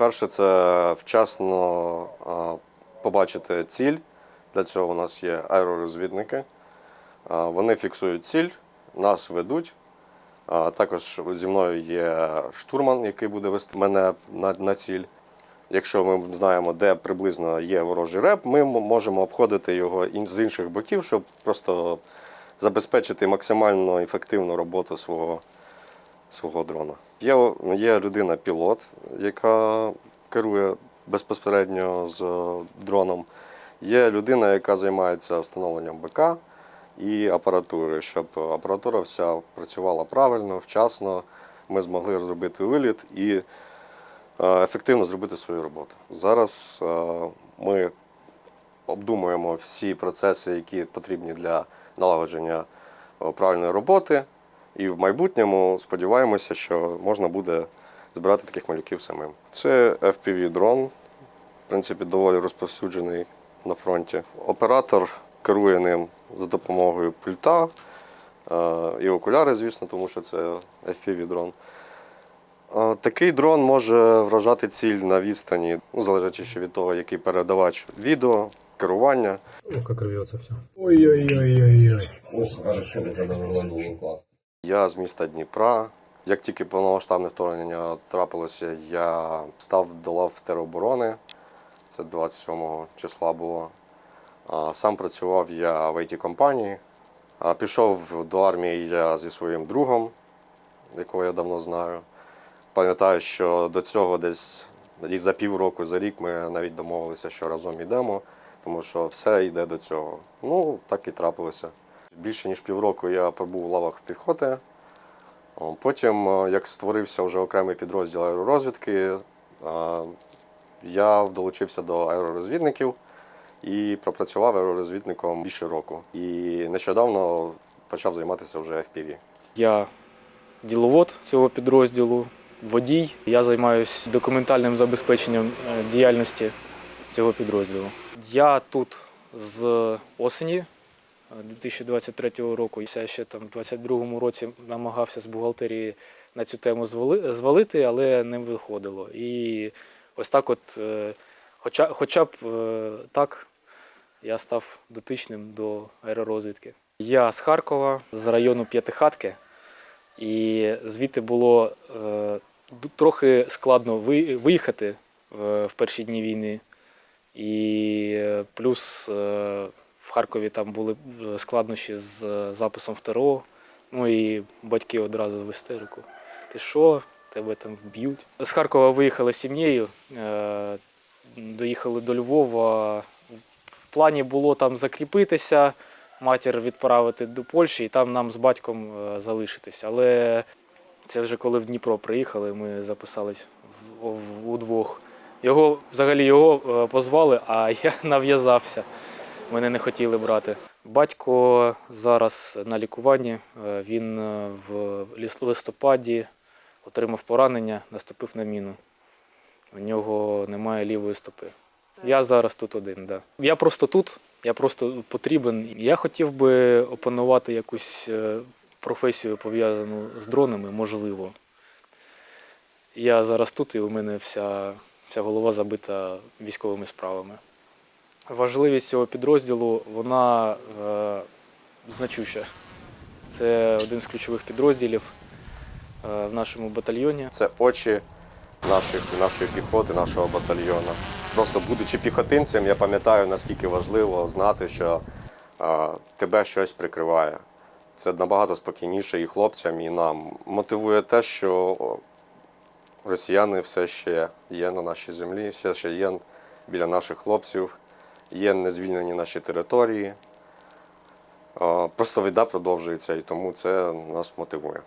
Перше, це вчасно побачити ціль. Для цього у нас є аеророзвідники. Вони фіксують ціль, нас ведуть. Також зі мною є штурман, який буде вести мене на, ціль. Якщо ми знаємо, де приблизно є ворожий реп, ми можемо обходити його з інших боків, щоб просто забезпечити максимально ефективну роботу свого, свого дрона. Є, є людина-пілот, яка керує безпосередньо з е, дроном. Є людина, яка займається встановленням БК і апаратури, щоб апаратура вся працювала правильно, вчасно. Ми змогли зробити виліт і е, ефективно зробити свою роботу. Зараз е, ми обдумуємо всі процеси, які потрібні для налагодження правильної роботи. І в майбутньому сподіваємося, що можна буде збирати таких малюків самим. Це FPV-дрон, в принципі, доволі розповсюджений на фронті. Оператор керує ним за допомогою пульта е, і окуляри, звісно, тому що це FPV-дрон. Е, Такий дрон може вражати ціль на відстані, ну, залежачи ще від того, який передавач відео, керування. О, все. Ой-ой-ой-ой-ой. Ось хорошо, давно клас. Я з міста Дніпра. Як тільки повномасштабне вторгнення трапилося, я став до лав тероборони. Це 27 числа було. Сам працював я в it компанії. Пішов до армії я зі своїм другом, якого я давно знаю. Пам'ятаю, що до цього десь за півроку, за рік ми навіть домовилися, що разом йдемо, тому що все йде до цього. Ну, так і трапилося. Більше ніж півроку я пробув в лавах піхоти. Потім, е, як створився вже окремий підрозділ аеророзвідки, е, я долучився до аеророзвідників і пропрацював аеророзвідником більше року. І нещодавно почав займатися вже FPV. Я діловод цього підрозділу, водій. Я займаюся документальним забезпеченням е, діяльності цього підрозділу. Я тут з осені 2023 року. Я ще там в 2022 році намагався з бухгалтерії на цю тему звалити, але не виходило. І ось так, от, е, хоча, хоча б е, так, я став дотичним до аеророзвідки. Я з Харкова, з району П'ятихатки. І звідти було е, трохи складно виїхати в, перші дні війни. І плюс в Харкові там були е, складнощі з е, записом в ТРО. Ну і батьки одразу в істерику. Ти що? Тебе там вб'ють. З Харкова виїхали з сім'єю, е, доїхали до Львова. В плані було там закріпитися, матір відправити до Польщі і там нам з батьком залишитись. Але це вже коли в Дніпро приїхали, ми записались удвох. Його, взагалі його позвали, а я нав'язався. Мене не хотіли брати. Батько зараз на лікуванні. е, Він е, в листопаді отримав поранення, наступив на міну. У нього немає лівої стопи. Я зараз тут один, да. Я просто тут, я просто потрібен. Я хотів би опанувати якусь е, професію пов'язану з дронами, можливо. Я зараз тут, і у мене вся, вся голова забита військовими справами. Важливість цього підрозділу вона е, значуща. Це один з ключових підрозділів е, в нашому батальйоні. Це очі наших, нашої піхоти, нашого батальйону. Просто будучи піхотинцем, я пам'ятаю, наскільки важливо знати, що е, тебе щось прикриває. Це набагато спокійніше і хлопцям, і нам. Мотивує те, що росіяни все ще є на нашій землі, все ще є біля наших хлопців, є незвільнені наші території. Просто війна продовжується, і тому це нас мотивує.